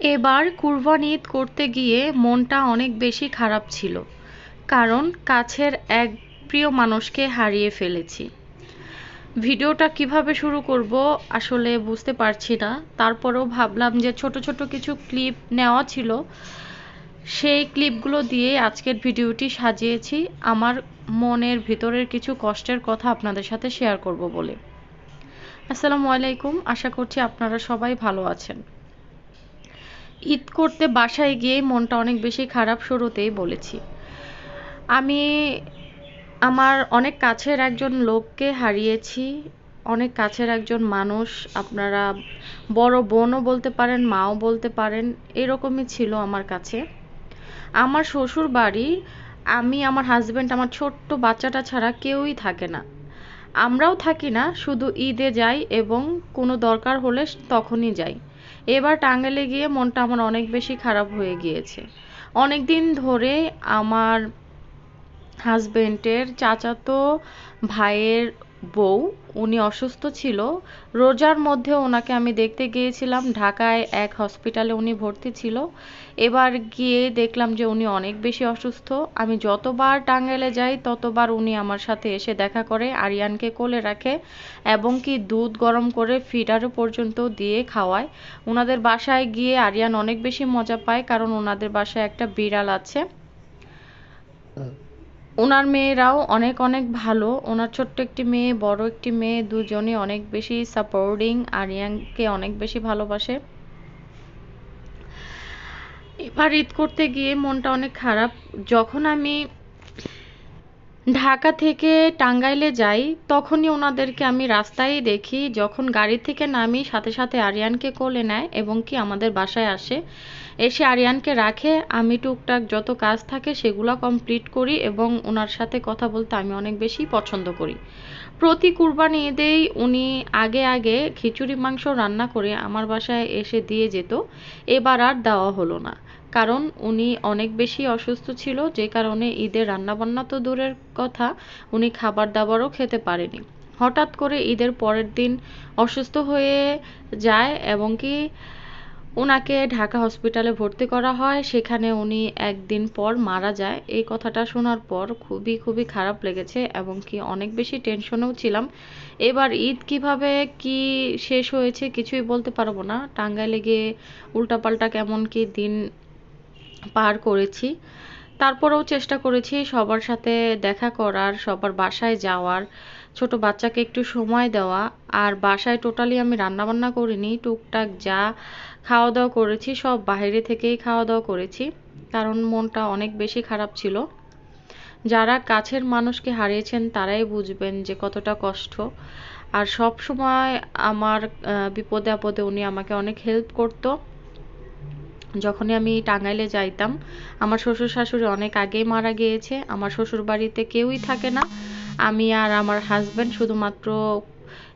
এবার কুরবানি ঈদ করতে গিয়ে মনটা অনেক বেশি খারাপ ছিল, কারণ কাছের এক প্রিয় মানুষকে হারিয়ে ফেলেছি। ভিডিওটা কীভাবে শুরু করব আসলে বুঝতে পারছি না, তারপরেও ভাবলাম যে ছোট ছোট কিছু ক্লিপ নেওয়া ছিল, সেই ক্লিপগুলো দিয়ে আজকের ভিডিওটি সাজিয়েছি। আমার মনের ভিতরের কিছু কষ্টের কথা আপনাদের সাথে শেয়ার করব বলে। আসসালামু আলাইকুম, আশা করছি আপনারা সবাই ভালো আছেন। ঈদ করতে বাসায় গিয়ে মনটা অনেক বেশি খারাপ শুরুতেই বলেছি। আমি আমার অনেক কাছের একজন লোককে হারিয়েছি, অনেক কাছের একজন মানুষ, আপনারা বড় বোনও বলতে পারেন, মাও বলতে পারেন, এরকমই ছিল আমার কাছে। আমার শ্বশুর বাড়ি আমি, আমার হাজব্যান্ড আমার ছোট্ট বাচ্চাটা ছাড়া কেউই থাকে না। আমরাও থাকি না, শুধু ঈদে যাই এবং কোনো দরকার হলে তখনই যাই। এবার টাঙ্গাইলে গিয়ে মনটা আমার অনেক বেশি খারাপ হয়ে গিয়েছে। অনেক দিন ধরে আমার হাজবেন্ডের চাচাতো ভাইয়ের বউ, উনি অসুস্থ ছিল। রোজার মধ্যে ওনাকে আমি দেখতে গিয়েছিলাম। ঢাকায় এক হসপিটালে উনি ভর্তি ছিল। এবার গিয়ে দেখলাম যে উনি অনেক বেশি অসুস্থ। আমি যতবার টাঙ্গাইলে যাই, ততবার উনি আমার সাথে এসে দেখা করে, আরিয়ানকে কোলে রাখে এবং কি দুধ গরম করে ফিডারও পর্যন্ত দিয়ে খাওয়ায়। ওনাদের বাসায় গিয়ে আরিয়ান অনেক বেশি মজা পায়, কারণ ওনাদের বাসায় একটা বিড়াল আছে। ওনার মেয়েরাও অনেক অনেক ভালো। ওনার ছোট্ট একটি মেয়ে, বড় একটি মেয়ে, দুজনই অনেক বেশি সাপোর্টিং আরিয়ানকে অনেক বেশি ভালোবাসে। এবার ঈদ করতে গিয়ে মনটা অনেক খারাপ। যখন আমি ঢাকা থেকে টাঙ্গাইলে যাই, তখনই ওনাদেরকে আমি রাস্তায় দেখি, যখন গাড়ি থেকে নামি সাথে সাথে আরিয়ানকে কোলে নেয় এবং কি আমাদের বাসায় আসে। এসে আরিয়ানকে রাখে, আমি টুকটাক যত কাজ থাকে সেগুলো কমপ্লিট করি এবং ওনার সাথে কথা বলতে আমি অনেক বেশি পছন্দ করি। প্রতি কুরবানি ঈদেই উনি আগে আগে খিচুড়ি মাংস রান্না করে আমার বাসায় এসে দিয়ে যেত, এবার আর দেওয়া হলো না। কারণ উনি অনেক বেশি অসুস্থ ছিল, যে কারণে ঈদের রান্নাবান্না তো দূরের কথা, উনি খাবার দাবারও খেতে পারেনি। হঠাৎ করে ঈদের পরের দিন অসুস্থ হয়ে যায় এবং কি ওনাকে ঢাকা হসপিটালে ভর্তি করা হয়, সেখানে উনি একদিন পর মারা যায়। এই কথাটা শোনার পর খুবই খুবই খারাপ লেগেছে এবং কি অনেক বেশি টেনশনেও ছিলাম। এবার ঈদ কীভাবে কি শেষ হয়েছে কিছুই বলতে পারব না। টাঙ্গাইলে গিয়ে উল্টাপাল্টা কেমন কি দিন পার করেছি। তারপরেও চেষ্টা করেছি সবার সাথে দেখা করার, সবার বাসায় যাওয়ার, ছোট বাচ্চাকে একটু সময় দেওয়া। আর বাসায় টোটালি আমি রান্নাবান্না করিনি, টুকটাক যা খাওয়া দাওয়া করেছি সব বাইরে থেকেই খাওয়া দাওয়া করেছি, কারণ মনটা অনেক বেশি খারাপ ছিল। যারা কাছের মানুষকে হারিয়েছেন তারাই বুঝবেন যে কতটা কষ্ট। আর সব সময় আমার বিপদে আপদে উনি আমাকে অনেক হেল্প করতো। যখনই আমি টাঙ্গাইলে যাইতাম, আমার শ্বশুর শাশুড়ি অনেক আগেই মারা গিয়েছে, আমার শ্বশুর বাড়িতে কেউই থাকে না। আমি আর আমার হাজব্যান্ড শুধুমাত্র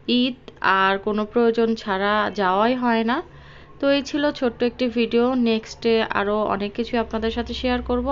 ঈদ আর কোনো প্রয়োজন ছাড়া যাওয়াই হয় না। তো এই ছিল ছোট্ট একটি ভিডিও নেক্সটে আরও অনেক কিছু আপনাদের সাথে শেয়ার করব।